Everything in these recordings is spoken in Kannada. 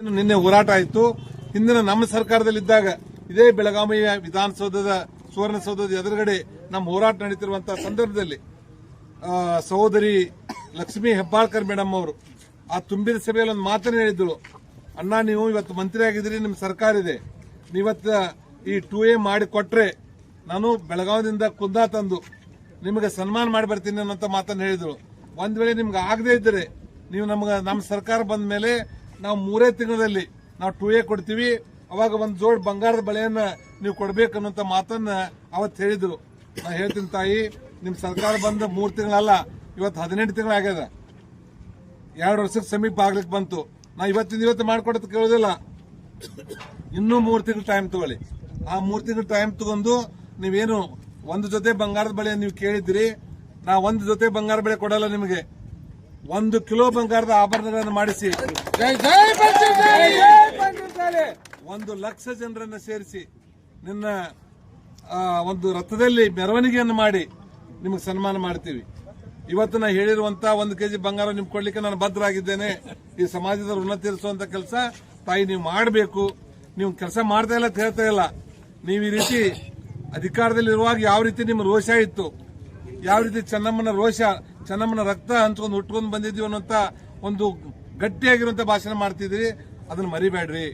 ನಿನ್ನೆ ಹೋರಾಟ ಆಯಿತು. ಹಿಂದಿನ ನಮ್ಮ ಸರ್ಕಾರದಲ್ಲಿದ್ದಾಗ ಇದೇ ಬೆಳಗಾವಿ ವಿಧಾನಸೌಧದ, ಸುವರ್ಣಸೌಧದ ಎದುರುಗಡೆ ನಮ್ಮ ಹೋರಾಟ ನಡೀತಿರುವಂತಹ ಸಂದರ್ಭದಲ್ಲಿ ಸಹೋದರಿ ಲಕ್ಷ್ಮೀ ಹೆಬ್ಬಾಳ್ಕರ್ ಮೇಡಮ್ ಅವರು ಆ ತುಂಬಿದ ಸಭೆಯಲ್ಲಿ ಒಂದು ಮಾತನ್ನು ಹೇಳಿದ್ರು. ಅಣ್ಣ, ನೀವು ಇವತ್ತು ಮಂತ್ರಿ ಆಗಿದ್ದೀರಿ, ನಿಮ್ಮ ಸರ್ಕಾರ ಇದೆ. ನೀವತ್ತ ಈ ಟೂ ಎ ಮಾಡಿ ಕೊಟ್ರೆ ನಾನು ಬೆಳಗಾವಿಯಿಂದ ಕುಂದಾ ತಂದು ನಿಮಗೆ ಸನ್ಮಾನ ಮಾಡಿ ಬರ್ತೀನಿ ಅನ್ನೋಂಥ ಮಾತನ್ನು ಹೇಳಿದಳು ಒಂದ್ ವೇಳೆ ನಿಮ್ಗೆ ಆಗದೇ ಇದ್ದರೆ, ನೀವು ನಮ್ಗೆ, ನಮ್ಮ ಸರ್ಕಾರ ಬಂದ ಮೇಲೆ ನಾವು ಮೂರೇ ತಿಂಗಳಲ್ಲಿ ನಾವು ಟೂ ಎ ಕೊಡ್ತೀವಿ. ಅವಾಗ ಒಂದು ಜೋಡ್ ಬಂಗಾರದ ಬಳೆಯನ್ನ ನೀವು ಕೊಡಬೇಕು ಅನ್ನೋಂಥ ಮಾತನ್ನ ಅವತ್ತು ಹೇಳಿದ್ರು. ನಾ ಹೇಳ್ತೀನಿ ತಾಯಿ, ನಿಮ್ ಸರ್ಕಾರ ಬಂದ ಮೂರ್ ತಿಂಗಳಲ್ಲ ಇವತ್ತು ಹದಿನೆಂಟು ತಿಂಗಳಾಗ್ಯದ. ಎರಡು ವರ್ಷಕ್ಕೆ ಸಮೀಪ ಆಗ್ಲಿಕ್ಕೆ ಬಂತು. ನಾ ಇವತ್ತಿನ ಇವತ್ತು ಮಾಡ್ಕೊಡೋದು ಕೇಳೋದಿಲ್ಲ. ಇನ್ನೂ ಮೂರು ತಿಂಗಳು ಟೈಮ್ ತಗೊಳ್ಳಿ. ಆ ಮೂರು ತಿಂಗಳು ಟೈಮ್ ತಗೊಂಡು ನೀವೇನು ಒಂದು ಜೊತೆ ಬಂಗಾರದ ಬಳೆ ನೀವು ಕೇಳಿದ್ರಿ ನಾ ಒಂದು ಜೊತೆ ಬಂಗಾರ ಬಳೆ ಕೊಡಲ್ಲ ನಿಮಗೆ. ಒಂದು ಕಿಲೋ ಬಂಗಾರದ ಆಭರಣಗಳನ್ನು ಮಾಡಿಸಿ. ಒಂದು ಲಕ್ಷ ಜನರನ್ನು ಸೇರಿಸಿ ನಿನ್ನ ಒಂದು ರಥದಲ್ಲಿ ಮೆರವಣಿಗೆಯನ್ನು ಮಾಡಿ ನಿಮಗೆ ಸನ್ಮಾನ ಮಾಡ್ತೀವಿ. ಇವತ್ತು ನಾ ಹೇಳಿರುವಂತಹ ಒಂದು ಕೆಜಿ ಬಂಗಾರ ನಿಮ್ಗೆ ಕೊಡ್ಲಿಕ್ಕೆ ನಾನು ಬದ್ಧರಾಗಿದ್ದೇನೆ. ಈ ಸಮಾಜದ ಋಣ ತೀರಿಸುವಂತ ಕೆಲಸ ತಾಯಿ ನೀವು ಮಾಡಬೇಕು. ನೀವು ಕೆಲಸ ಮಾಡ್ತಾ ಇಲ್ಲ ಅಂತ ಹೇಳ್ತಾ ಇಲ್ಲ. ನೀವು ಈ ರೀತಿ ಅಧಿಕಾರದಲ್ಲಿರುವಾಗ ಯಾವ ರೀತಿ ನಿಮ್ಮ ರೋಷ ಇತ್ತು? ಯಾವ ರೀತಿ ಚೆನ್ನಮ್ಮನ ರೋಷ, ಚೆನ್ನಮ್ಮನ ರಕ್ತ ಹಂಚ್ಕೊಂಡು ಹುಟ್ಕೊಂಡು ಬಂದಿದ್ದೀವಿ ಅನ್ನೋಂತ ಒಂದು ಗಟ್ಟಿಯಾಗಿರುವಂತ ಭಾಷಣ ಮಾಡ್ತಿದ್ರಿ ಅದನ್ನ ಮರಿಬೇಡ್ರಿ.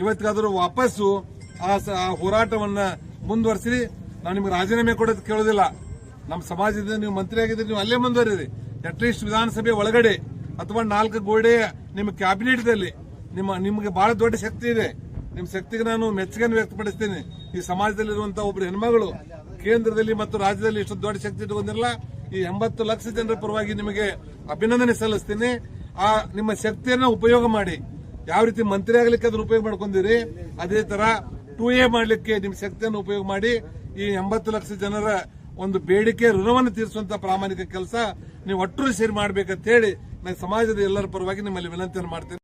ಇವತ್ತಿಗಾದರೂ ವಾಪಸ್ಸು ಆ ಹೋರಾಟವನ್ನ ಮುಂದುವರಿಸಿ ನಾವು ನಿಮ್ಗೆ ರಾಜೀನಾಮೆ ಕೊಡೋದು ಕೇಳೋದಿಲ್ಲ. ನಮ್ಮ ಸಮಾಜದಿಂದ ನೀವು ಮಂತ್ರಿ ಆಗಿದ್ರೆ ನೀವು ಅಲ್ಲೇ ಮುಂದುವರಿರಿ. ಅಟ್ಲೀಸ್ಟ್ ವಿಧಾನಸಭೆ ಒಳಗಡೆ ಅಥವಾ ನಾಲ್ಕು ಗೋಡೆ ನಿಮ್ಮ ಕ್ಯಾಬಿನೆಟ್ದಲ್ಲಿ ನಿಮ್ಮ, ನಿಮಗೆ ಬಹಳ ದೊಡ್ಡ ಶಕ್ತಿ ಇದೆ. ನಿಮ್ಮ ಶಕ್ತಿಗೆ ನಾನು ಮೆಚ್ಚುಗೆಯನ್ನು ವ್ಯಕ್ತಪಡಿಸ್ತೀನಿ. ಈ ಸಮಾಜದಲ್ಲಿರುವಂತಹ ಒಬ್ಬರು ಹೆಣ್ಮಗಳು ಕೇಂದ್ರದಲ್ಲಿ ಮತ್ತು ರಾಜ್ಯದಲ್ಲಿ ಇಷ್ಟು ದೊಡ್ಡ ಶಕ್ತಿ ಇಟ್ಕೊಂಡಿರಲ್ಲ ಈ ಎಂಬತ್ತು ಲಕ್ಷ ಜನರ ಪರವಾಗಿ ನಿಮಗೆ ಅಭಿನಂದನೆ ಸಲ್ಲಿಸ್ತೀನಿ. ಆ, ನಿಮ್ಮ ಶಕ್ತಿಯನ್ನ ಉಪಯೋಗ ಮಾಡಿ. ಯಾವ ರೀತಿ ಮಂತ್ರಿ ಆಗಲಿಕ್ಕೆ ಅದನ್ನ ಉಪಯೋಗ ಮಾಡ್ಕೊಂಡಿರಿ, ಅದೇ ತರ ಟೂ ಎ ಮಾಡಲಿಕ್ಕೆ ನಿಮ್ಮ ಶಕ್ತಿಯನ್ನು ಉಪಯೋಗ ಮಾಡಿ. ಈ ಎಂಬತ್ತು ಲಕ್ಷ ಜನರ ಒಂದು ಬೇಡಿಕೆ, ಋಣವನ್ನು ತೀರಿಸುವಂತ ಪ್ರಾಮಾಣಿಕ ಕೆಲಸ ನೀವು ಒಟ್ಟರು ಸೇರಿ ಮಾಡಬೇಕಂತ ಹೇಳಿ ನಾನು ಸಮಾಜದ ಎಲ್ಲರ ಪರವಾಗಿ ನಿಮ್ಮಲ್ಲಿ ವಿನಂತಿಯನ್ನು ಮಾಡ್ತೇನೆ.